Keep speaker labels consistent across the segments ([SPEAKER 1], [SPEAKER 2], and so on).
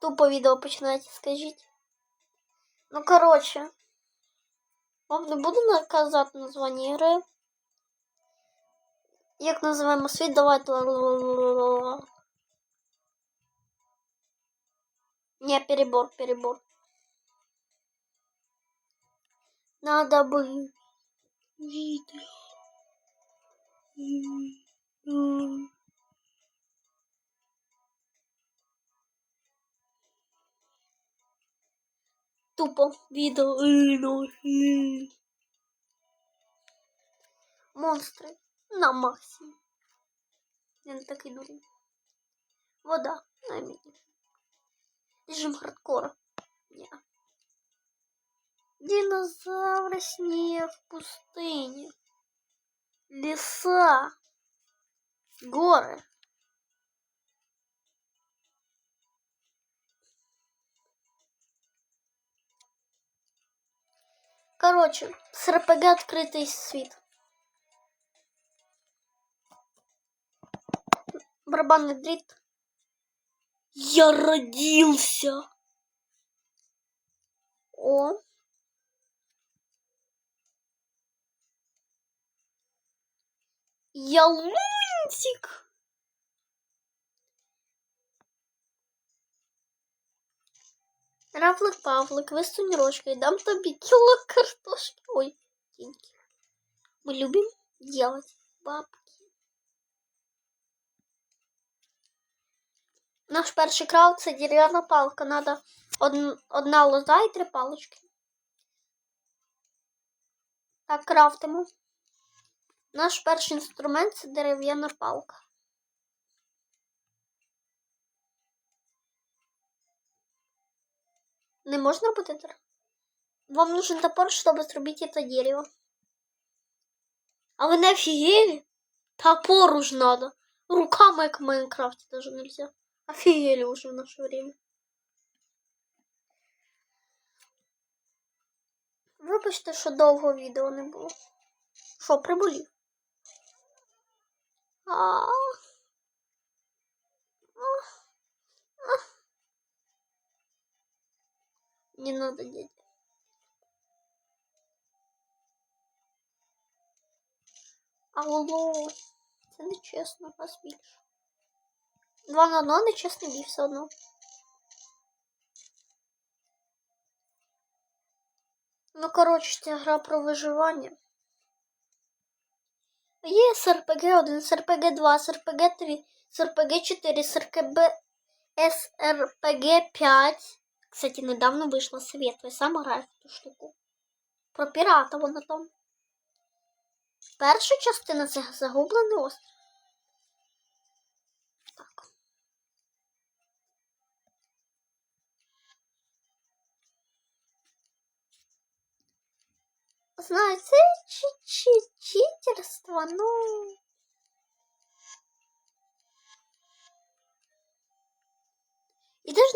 [SPEAKER 1] Тупо відео починається, скажіть. Ну, коротше. Вам не буду наказати названня гри. Як називаємо світ, давайте. Не, перебор, перебор. Надо бы видео. Тупо відео. Е, ну, е. Монстри на максимум. Я не такий дурень. Вода на мені. Режим хардкора. Ні. Динозавры снег в пустыне. Леса. Горы. Короче, с РПГ открытый свет. Барабанный дрит. Я родился. О. Я лунтик. Равлик Павлик, висунь рожкой, дам тобі кіло картошки. Ой, деньги. Мы любим делать бабки. Наш перший крав це дерев'яна палка. Надо од- одна лоза і три палочки. Так, крафтимо. Наш перший інструмент це дерев'яна палка. Не можна буде тр- Вам нужен топор, чтобы зробити это дерево. А вы не офигели? Топор уж надо. Руками, как в Майнкрафте, даже нельзя. Офигели уже в наше время. Вибачте, що довго відео не було. Що, приболів? А, -а, -а. Не надо, дядя. Алло, це не чесно, раз більше. Два на одно нечесний бій все одно. Ну, коротше, ця гра про виживання. Є СРПГ 1, СРПГ 2, СРПГ 3, СРПГ 4, СРПГ, СРПГ 5. Кстати, недавно вийшла совет, я сам граю в ту штуку. Про пірата вона там. Перша частина це загублений острів.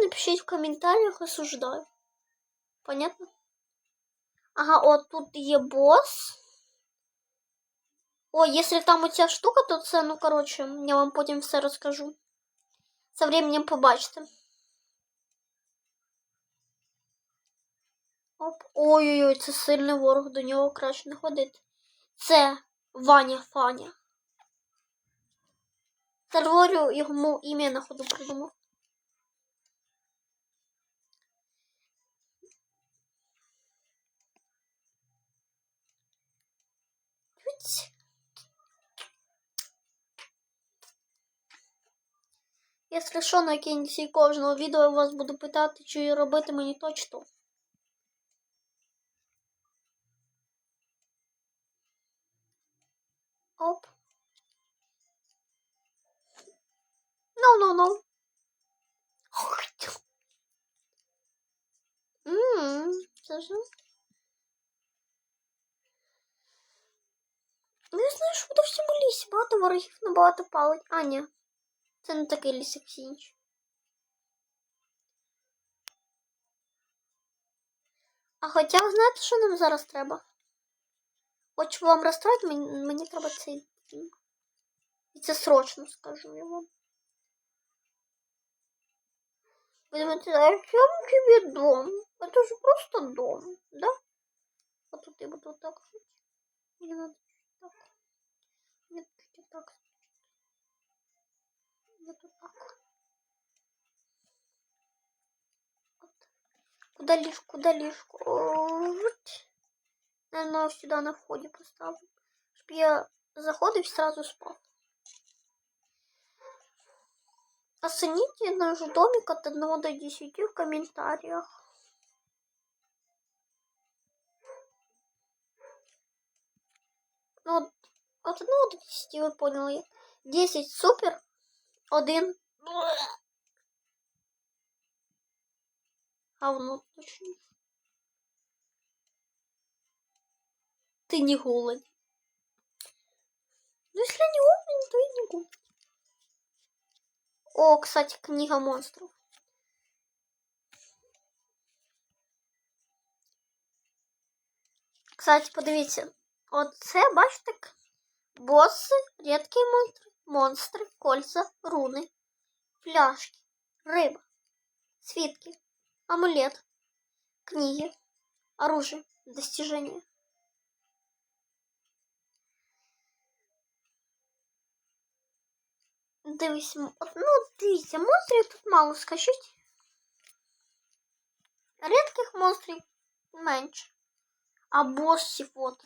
[SPEAKER 1] Напишіть в коментарях, осуждаю. Понятно? Ага, от тут є босс. О, если там оця штука, то це, ну, коротше, я вам потім все розкажу. Со временем побачите. Оп. Ой-ой-ой, це сильний ворог, до нього краще не ходити. Це Ваня Фаня. Терворю йому ім'я на ходу придумав. Якщо що, на кінці кожного відео я вас буду питати, чи робити мені точно. Оп. No. Ммм, це ж. Ну, я знаю, що буде в цьому лісі. Багато ворогів, набагато палить. А, ні. Це не такий ліс, як всі інші. А хоча ви знаєте, що нам зараз треба? Хочу вам розстроїти, мені, мені треба цей. І це срочно скажу я вам. Вы думаете, а зачем тебе дом? Это же просто дом, да? Вот тут я буду так жить. Мне надо так. Чуть так. Куда лишь, куда. Вот. Наверное, сюда на входе поставлю. Чтоб я заходил и сразу спал. Оцените наш домик от 1 до 10 в комментариях. Ну, от- от 1 до 10 ви поняли. 10 супер, 1 говно точно. Ты не голоден. Ну, если не голоден, то и не голоден. О, кстати, книга монстров. Кстати, подивіться. Оце, бачите, боси, рідкі монстри, монстри, кольця, руни, пляшки, риба, свитки, амулет, книги, оружие, достижения. Дивись, ну, дивіться, монстрів тут мало, скажіть. Рідких монстрів менше. А босів от.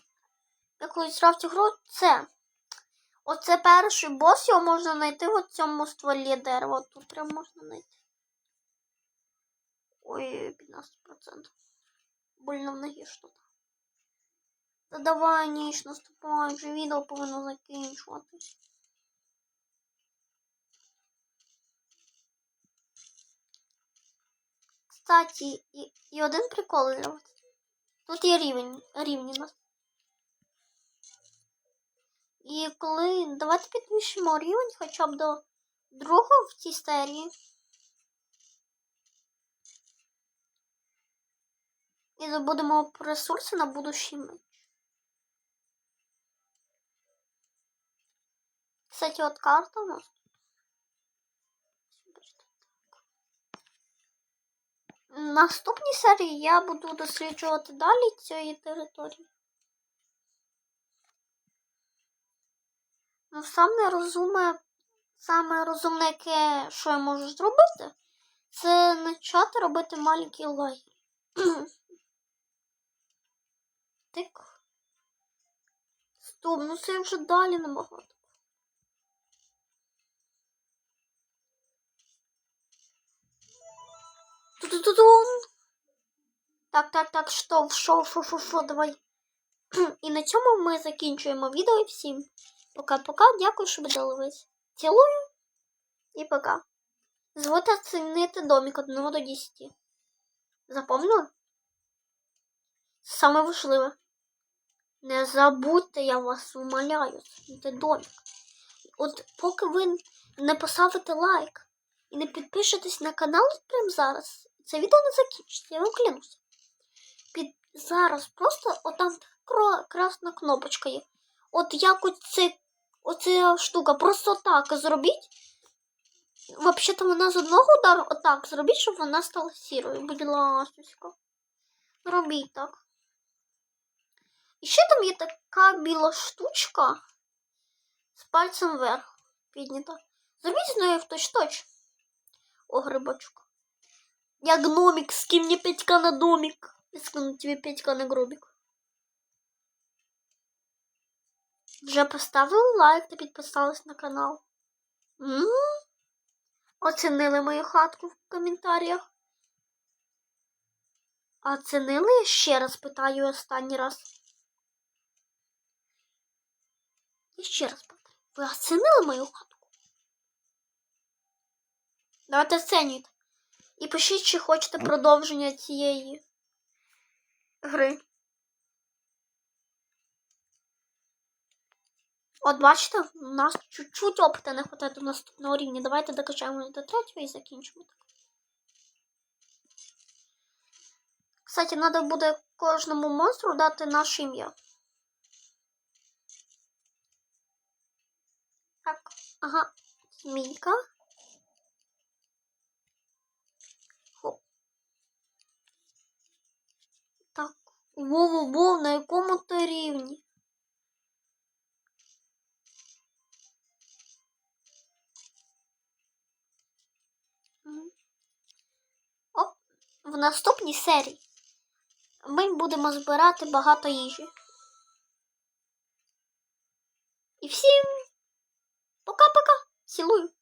[SPEAKER 1] Я колись грав цю гру, це. Оце перший бос, його можна знайти в цьому стволі дерева. Тут прям можна знайти. Ой, 15%. Больно в ноги що-то. Та давай, ніч, наступай, вже відео повинно закінчуватись. Кстати, і, і один прикол для. Тут є рівень, рівні нас. І коли давайте підвищимо рівень хоча б до другого в цій серії. І забудемо про ресурси на будущий меч. Кстати, от карта у нас. Наступній серії я буду досліджувати далі цієї території. Ну, саме розумне, саме розумне, яке, що я можу зробити, це почати робити маленький лагерь. Тик. Стоп, ну це вже далі набагато. Ту-ту-ту-тун. Так, так, так, що, що, що, що, що, давай. І на цьому ми закінчуємо відео. Всім пока-пока. Дякую, що ви дивились. Цілую і пока. Звати оцінити домик від 1 до 10. Запомнили? Саме важливе. Не забудьте, я вас умоляю, оцінити домик. От поки ви не поставите лайк і не підпишетесь на канал прямо зараз, це відео не закінчиться, я вам клянуся. Під зараз просто отам красна кнопочка є. От як оце, оця штука, просто так зробіть. Взагалі-то вона з одного удару отак зробіть, щоб вона стала сірою. Будь ласка. Робіть так. І ще там є така біла штучка з пальцем вверх піднята. Зробіть з нею в точ-точ. О, грибочок. Я гномик, скинь мне 5к на домик. Я скину тебе 5к на гробик. Вже поставили лайк та підписались на канал. М? Оцінили мою хатку в коментарях. А Оцінили? Я ще раз питаю останній раз. Я ще раз питаю. Ви оцінили мою хатку? Давайте оцінюйте. І пишіть, чи хочете продовження цієї гри. От бачите, у нас чуть-чуть опита не хватає до наступного рівня. Давайте докачаємо до третього і закінчимо. так. Кстати, треба буде кожному монстру дати наше ім'я. Так, ага, змійка. Хоп. Так, воу-воу, на якому ти рівні? Оп, в наступній серії ми будемо збирати багато їжі. І всім пока-пока. Цілую.